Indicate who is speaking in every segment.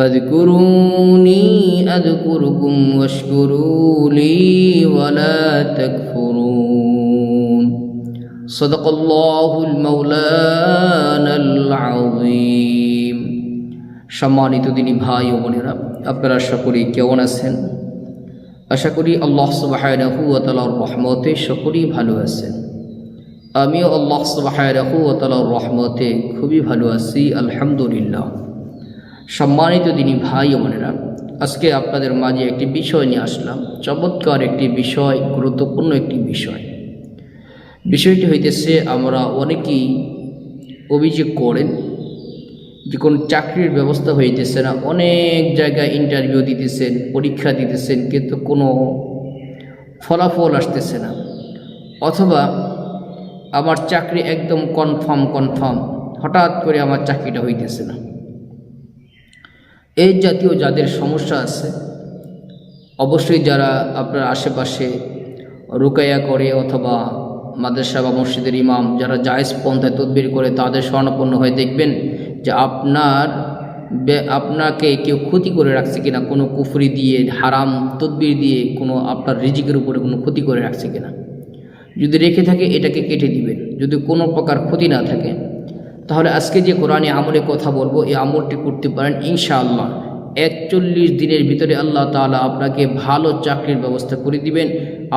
Speaker 1: فاذكروني أذكركم واشكروا لي ولا تكفرون صدق الله المولانا العظيم সম্মানিত দিনী ভাই ও বোনেরা আপনারা সকলেই কেমন আছেন আশা করি আল্লাহ সুবাহায়রাহু ও তালার রহমতে সকলেই ভালো আছেন আমিও আল্লাহ সুবাহায়রাহু ও তালার রহমতে খুবই ভালো আছি আলহামদুলিল্লাহ সম্মানিত দিনী ভাই বোনেরা, আজকে আপনাদের মাঝে একটি বিষয় নিয়ে আসলাম। চমৎকার একটি বিষয়, গুরুত্বপূর্ণ একটি বিষয়। বিষয়টি হইতেছে, আমরা অনেকেই অভিযোগ করেন যে কোনো চাকরির ব্যবস্থা হইতেছে না, অনেক জায়গায় ইন্টারভিউ দিতেছেন, পরীক্ষা দিতেছেন, কিন্তু কোনো ফলাফল আসতেছে না। অথবা আমার চাকরি একদম কনফার্ম কনফার্ম হঠাৎ করে আমার চাকরিটা হইতেছে না। এই জাতীয় যাদের সমস্যা আছে, অবশ্যই যারা আপনার আশেপাশে রুকাইয়া করে অথবা মাদ্রাসা বা মসজিদের ইমাম, যারা জায়েজ পন্থায় তদবির করে তাদের স্বর্ণপন্ন হয়ে দেখবেন যে আপনার আপনাকে কেউ ক্ষতি করে রাখছে কিনা, কোনো কুফরি দিয়ে, হারাম তদবির দিয়ে, কোনো আপনার রিজিকের উপরে কোনো ক্ষতি করে রাখছে কিনা। যদি রেখে থাকে, এটাকে কেটে দিবেন। যদি কোনো প্রকার ক্ষতি না থাকে তাহলে আজকে যে কোরআনে আমলে কথা বলব, এই আমলটি করতে পারেন ইনশাআল্লাহ। একচল্লিশ দিনের ভিতরে আল্লাহ তাআলা আপনাকে ভালো চাকরির ব্যবস্থা করে দিবেন।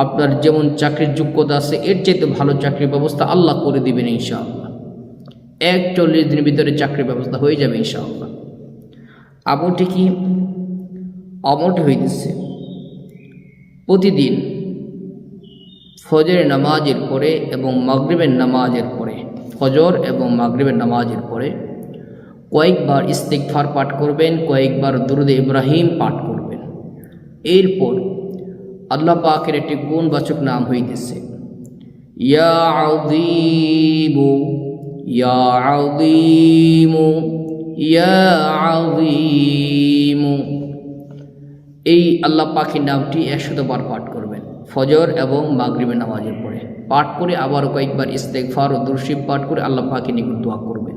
Speaker 1: আপনার যেমন চাকরির যোগ্যতা আছে, এর চাইতে ভালো চাকরির ব্যবস্থা আল্লাহ করে দিবেন ইনশাআল্লাহ। একচল্লিশ দিনের ভিতরে চাকরির ব্যবস্থা হয়ে যাবে ইনশাআল্লাহ। আমলটি কি? আমলটি হইতেছে, প্রতিদিন ফজরের নামাজের পরে এবং মাগরিবের নামাজের পরে। ফজর এবং মাগরিবের নামাজের পরে কয়েকবার ইস্তিকফার পাঠ করবেন, কয়েকবার দুরুদ ইব্রাহিম পাঠ করবেন। এরপর আল্লাহ পাকের একটি গুণবাচক নাম হইতেছে, ইয়া ইয়া ইয়া এই আল্লাহ পাখির নামটি একশতবার পাঠ করবেন ফজর এবং মাগরিবের নামাজের পরে। পাঠ করে আবারও কয়েকবার ইস্তেকফার ও দুরশিব পাঠ করে আল্লাহ পাখি নিকট দোয়া করবেন।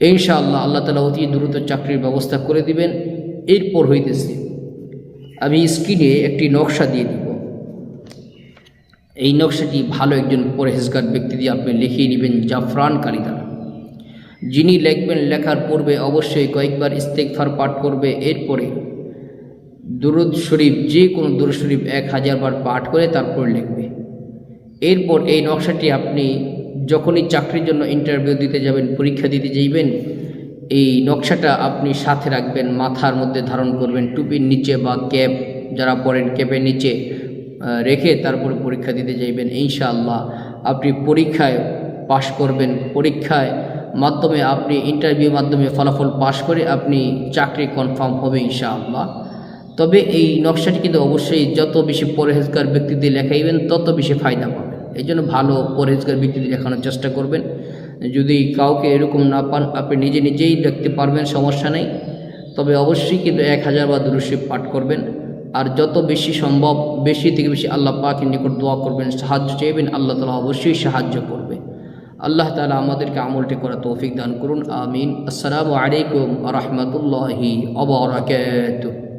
Speaker 1: ইনশাআল্লাহ আল্লাহ তালা অতি দ্রুত চাকরির ব্যবস্থা করে দিবেন। এরপর হইতেছে, আমি স্ক্রিনে একটি নকশা দিয়ে দিব। এই নকশাটি ভালো একজন পরহেজগার ব্যক্তি দিয়ে আপনি লিখিয়ে নেবেন জাফরান কালিদা যিনি লিখবেন, লেখার পূর্বে অবশ্যই কয়েকবার ইস্তেকফার পাঠ করবে। এরপরে দুরুদ শরীফ, যে কোনো দুরুদ শরীফ এক হাজার বার পাঠ করে তারপর লিখবে। এরপর এই নকশাটি আপনি যখনই চাকরির জন্য ইন্টারভিউ দিতে যাবেন, পরীক্ষা দিতে যাইবেন, এই নকশাটা আপনি সাথে রাখবেন, মাথার মধ্যে ধারণ করবেন, টুপির নিচে বা ক্যাপ, যারা পরেন ক্যাপের নিচে রেখে তারপরে পরীক্ষা দিতে যাইবেন, ইনশাআল্লাহ। আপনি পরীক্ষায় পাশ করবেন, পরীক্ষায় মাধ্যমে আপনি ইন্টারভিউ মাধ্যমে ফলাফল পাশ করে আপনি চাকরি কনফার্ম হবে, ইনশাআল্লাহ। তবে এই নকশাটি কিন্তু অবশ্যই যত বেশি পরহেজগার ব্যক্তি দিয়ে লেখাইবেন, তত বেশি ফায়দা পাবেন। এই জন্য ভালো পরহেজগার ব্যক্তি দিয়ে লেখানোর চেষ্টা করবেন। যদি কাউকে এরকম না পান, আপনি নিজে নিজেই লিখতে পারবেন, সমস্যা নেই। তবে অবশ্যই কিন্তু এক হাজার বা দুরুশি পাঠ করবেন। আর যত বেশি সম্ভব, বেশি থেকে বেশি আল্লাহ পাকের নিকট দোয়া করবেন, সাহায্য চাইবেন, আল্লাহ তালা অবশ্যই সাহায্য করবে। আল্লাহ তালা আমাদেরকে আমলটি করা তৌফিক দান করুন, আমিন। আসসালামু আলাইকুম রহমতুল্লাহি অবরাকাতুহ